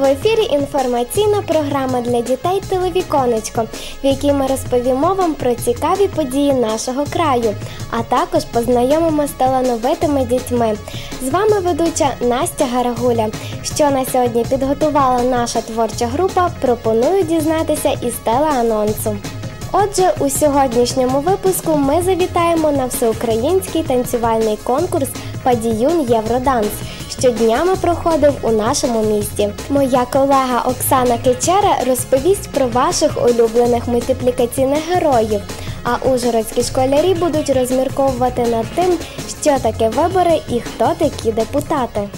В ефірі інформаційна програма для дітей Телевіконечко, в якій ми розповімо вам про цікаві події нашого краю, а також познайомимо з талановитими дітьми. З вами ведуча Настя Гарагуля. Що на сьогодні підготувала наша творча група, пропоную дізнатися із телеанонсу. Отже, у сьогоднішньому випуску ми завітаємо на всеукраїнський танцювальний конкурс Падіюн Євроданс, що днями проходив у нашому місті. Моя колега Оксана Кичера розповість про ваших улюблених мультиплікаційних героїв. А ужгородські школярі будуть розмірковувати над тим, що таке вибори і хто такі депутати.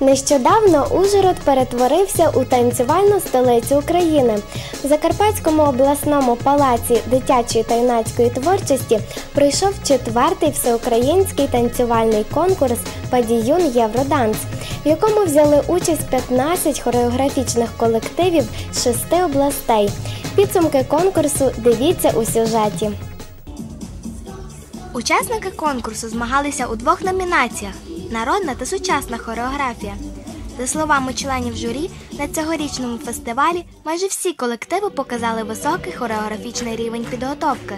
Нещодавно Ужгород перетворився у танцювальну столицю України. В Закарпатському обласному палаці дитячої та юнацької творчості пройшов четвертий всеукраїнський танцювальний конкурс Падіюн Євроданс, в якому взяли участь 15 хореографічних колективів з шести областей. Підсумки конкурсу дивіться у сюжеті. Учасники конкурсу змагалися у двох номінаціях: народна та сучасна хореографія. За словами членів журі, на цьогорічному фестивалі майже всі колективи показали високий хореографічний рівень підготовки.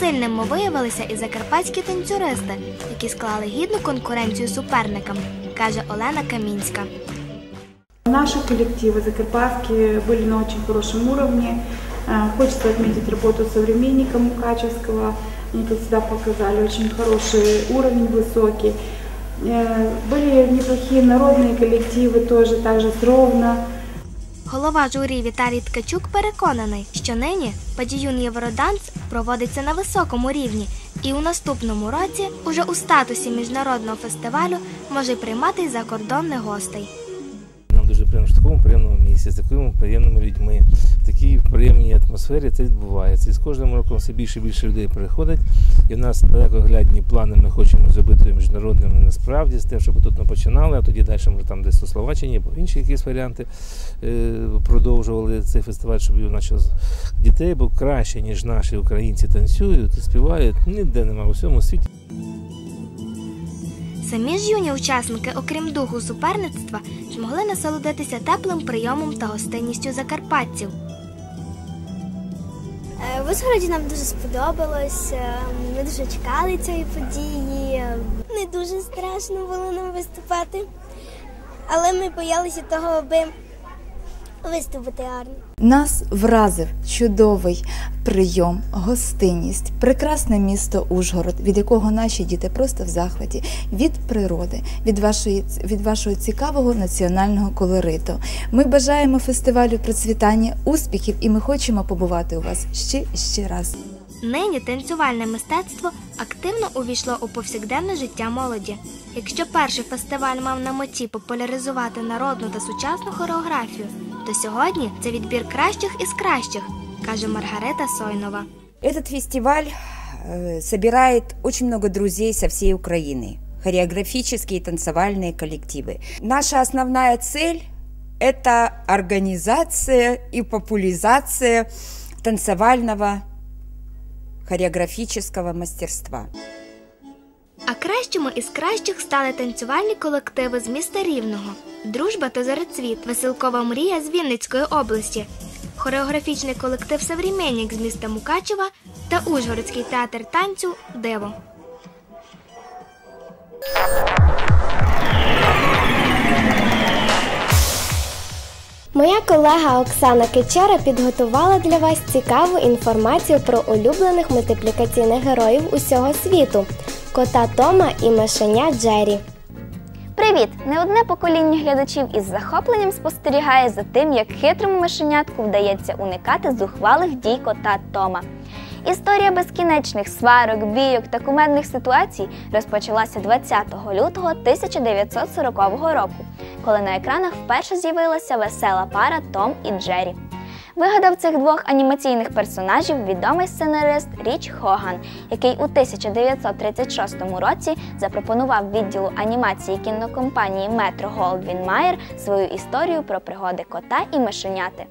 Сильними виявилися і закарпатські танцюристи, які склали гідну конкуренцію суперникам, каже Олена Камінська. Наши коллективы закарпатские были на очень хорошем уровне. Э, Хочется отметить работу современника Мукачевского. Они, как всегда, показали очень хороший уровень, высокий. Э, Были неплохие народные коллективы тоже, также с Ровно. Голова журі Віталій Ткачук переконаний, що нині Падіюн Євроданс проводиться на високому рівні і у наступному році, уже у статусі міжнародного фестивалю, може приймати й закордонних гостей. Нам дуже приємно, що в такому приємному місці, з такими приємними людьми, в такій приємній атмосфері це відбувається. І з кожним роком все більше і більше людей приходить. І в нас далекоглядні плани ми хочемо зробити міжнародними насправді з тим, щоб тут не починали, а тоді далі може там десь у Словаччині або інші якісь варіанти е, продовжували цей фестиваль, щоб наче дітей, бо краще, ніж наші українці танцюють і співають, ніде немає у всьому світі. Самі ж юні учасники, окрім духу суперництва, змогли насолодитися теплим прийомом та гостинністю закарпатців. В Ужгороді нам дуже сподобалось. е, Ми дуже чекали цієї події. Не дуже страшно було нам виступати, але ми боялися того, аби виступити гарно. Нас вразив чудовий прийом, гостинність, прекрасне місто Ужгород, від якого наші діти просто в захваті, від природи, від вашої від вашого цікавого національного колориту. Ми бажаємо фестивалю процвітання, успіхів, і ми хочемо побувати у вас ще і ще раз. Нині танцювальне мистецтво активно увійшло у повсякденне життя молоді. Якщо перший фестиваль мав на меті популяризувати народну та сучасну хореографію, то сьогодні це відбір кращих із кращих, каже Маргарита Сойнова. Этот фестиваль э, собирает очень много друзей со всей Украины, хореографические и танцевальные коллективы. Наша основная цель – это организация и популяризация танцевального хореографического мастерства. А кращими із кращих стали танцювальні колективи з міста Рівного, Дружба та Зарецвіт, Веселкова мрія з Вінницької області, хореографічний колектив Современник з міста Мукачева та Ужгородський театр танцю Диво. Моя колега Оксана Кичера підготувала для вас цікаву інформацію про улюблених мультиплікаційних героїв усього світу кота Тома і мишеня Джері. Привіт! Не одне покоління глядачів із захопленням спостерігає за тим, як хитрому мишенятку вдається уникати зухвалих дій кота Тома. Історія безкінечних сварок, бійок та кумедних ситуацій розпочалася 20 лютого 1940 року, коли на екранах вперше з'явилася весела пара Том і Джері. Вигадав цих двох анімаційних персонажів відомий сценарист Річ Хоган, який у 1936 році запропонував відділу анімації кінокомпанії Метро Голдвін Майер свою історію про пригоди кота і мишеняти.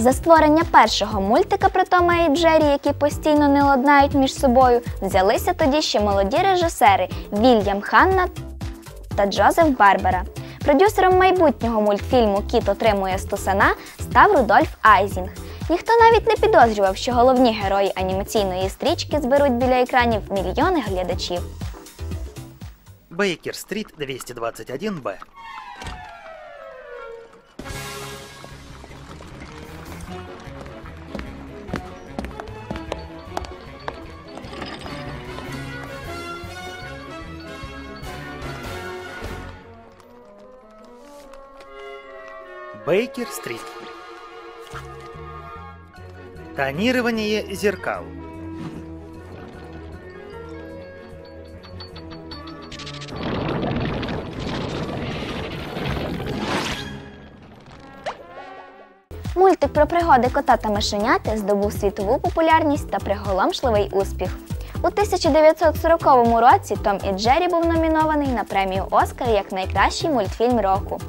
За створення першого мультика про Тома і Джері, які постійно не ладнають між собою, взялися тоді ще молоді режисери Вільям Ханна та Джозеф Барбера. Продюсером майбутнього мультфільму Кіт отримує Стусана став Рудольф Айзінг. Ніхто навіть не підозрював, що головні герої анімаційної стрічки зберуть біля екранів мільйони глядачів. Бейкер-стрит 221-Б. Бейкер-стрит. Тонирование зеркал. Мультик про пригоди кота та мишеняти здобув світову популярність та приголомшливий успіх. У 1940 році Том і Джері був номінований на премію Оскар як найкращий мультфільм року.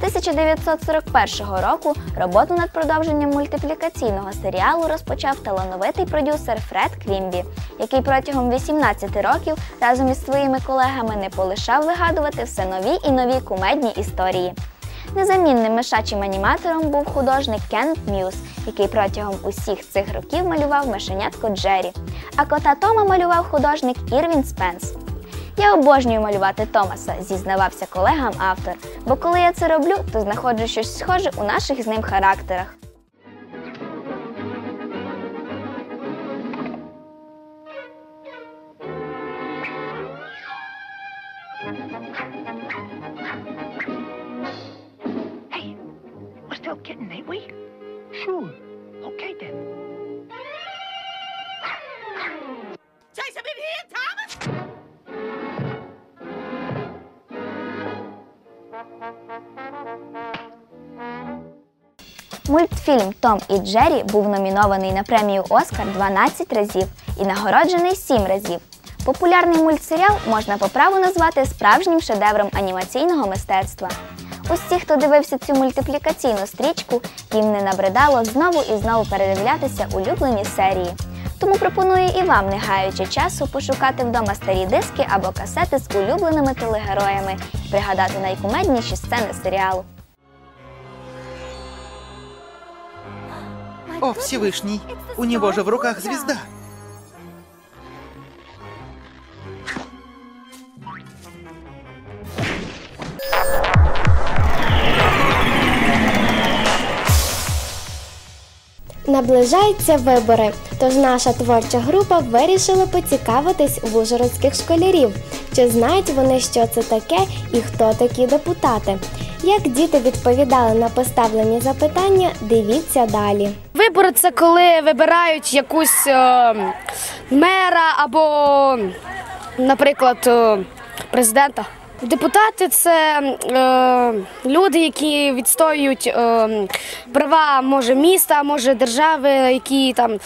З 1941 року роботу над продовженням мультиплікаційного серіалу розпочав талановитий продюсер Фред Квімбі, який протягом 18 років разом із своїми колегами не полишав вигадувати все нові і нові кумедні історії. Незамінним мишачим аніматором був художник Кент М'юз, який протягом усіх цих років малював мишенятко Джері. А кота Тома малював художник Ірвін Спенс. Я обожнюю малювати Томаса, зізнавався колегам автор. Бо коли я це роблю, то знаходжу щось схоже у наших з ним характерах. Hey, we're still kidding, ain't we? Sure. Okay then. Мультфільм Том і Джері був номінований на премію Оскар 12 разів і нагороджений 7 разів. Популярний мультсеріал можна по праву назвати справжнім шедевром анімаційного мистецтва. Усі, хто дивився цю мультиплікаційну стрічку, їм не набридало знову і знову передивлятися улюблені серії. Тому пропоную і вам, не гаючи часу, пошукати вдома старі диски або касети з улюбленими телегероями і пригадати найкумедніші сцени серіалу. О, Всевышний, у него же в руках звезда. Наближаються вибори, тож наша творча група вирішила поцікавитись у ужгородських школярів, чи знають вони, що це таке і хто такі депутати. Як діти відповідали на поставлені запитання, дивіться далі. Вибори це коли вибирають якусь е, мера або, наприклад, е, президента. Депутати це е, люди, які відстоюють е, права може міста, може держави, які там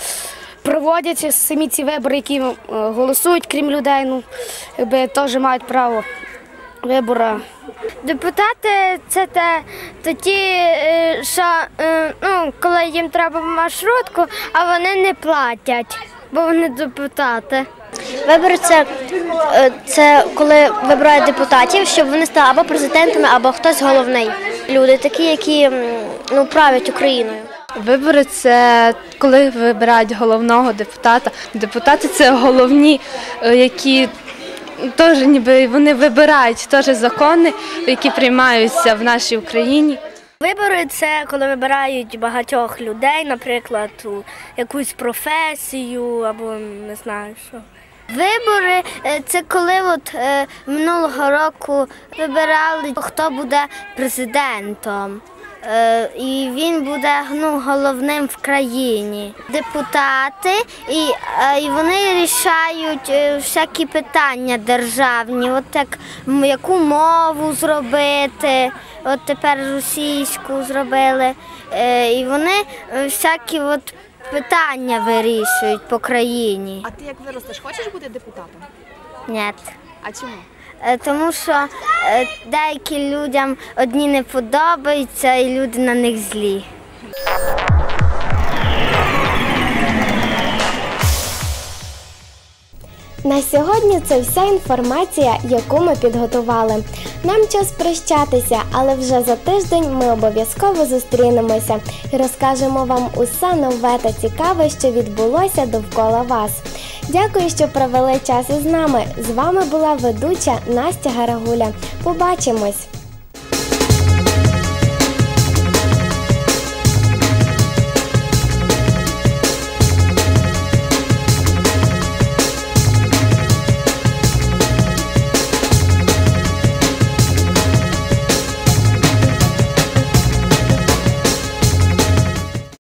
проводять самі ці вибори, які е, голосують, крім людей. Ну якби теж мають право вибору. Депутати це те, тоді, е, що е, ну, коли їм треба маршрутку, а вони не платять, бо вони депутати. Вибори це, е, це коли вибирають депутатів, щоб вони стали або президентами, або хтось головний. Люди такі, які ну, правлять Україною. Вибори це коли вибирають головного депутата. Депутати це головні, які теж ніби вони вибирають теж закони, які приймаються в нашій Україні. Вибори це коли вибирають багатьох людей, наприклад, у якусь професію або не знаю що. Вибори е, це коли от е, минулого року вибирали, хто буде президентом. Е, І він буде ну, головним в країні. Депутати, і, е, і вони рішають е, всякі питання державні, от як яку мову зробити, от тепер російську зробили. І вони всякі от питання вирішують по країні. А ти як виростеш, хочеш бути депутатом? Ні. А чому? Е, тому що е, деяким людям одні не подобаються і люди на них злі. На сьогодні це вся інформація, яку ми підготували. Нам час прощатися, але вже за тиждень ми обов'язково зустрінемося і розкажемо вам усе нове та цікаве, що відбулося довкола вас. Дякую, що провели час із нами. З вами була ведуча Настя Гарагуля. Побачимось!